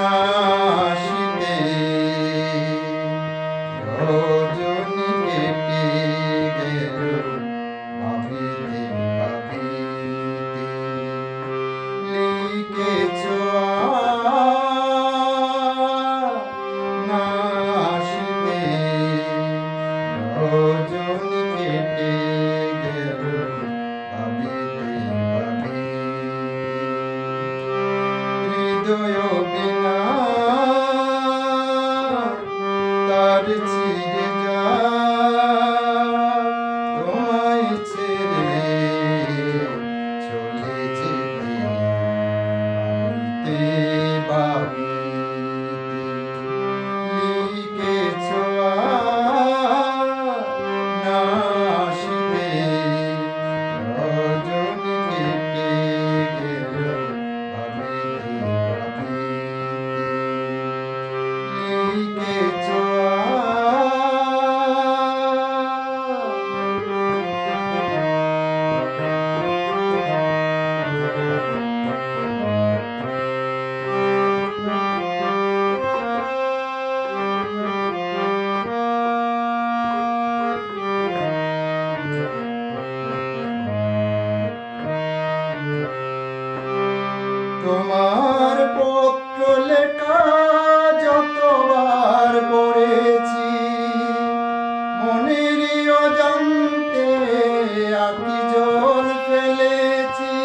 Ah. তোমার পত্র লেখা যতবার পড়েছি মনের জানতে আমি জল ফেলেছি।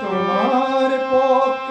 তোমার পত্র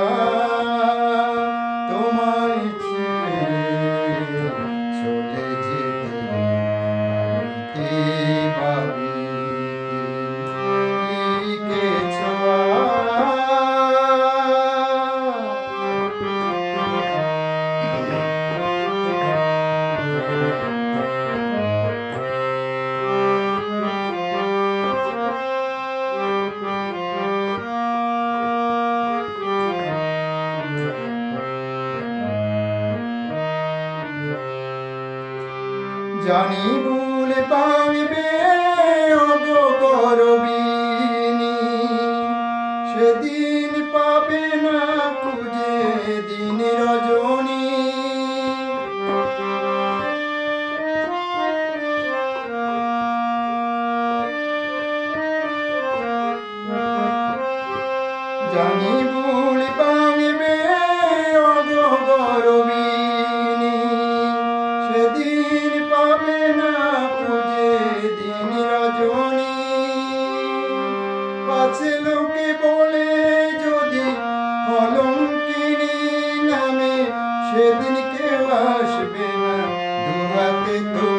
Oh. জানি ভুল পাইবে আছে লোকে বলে যদি কলম নামে সেদিন কেউ আসবে না। তো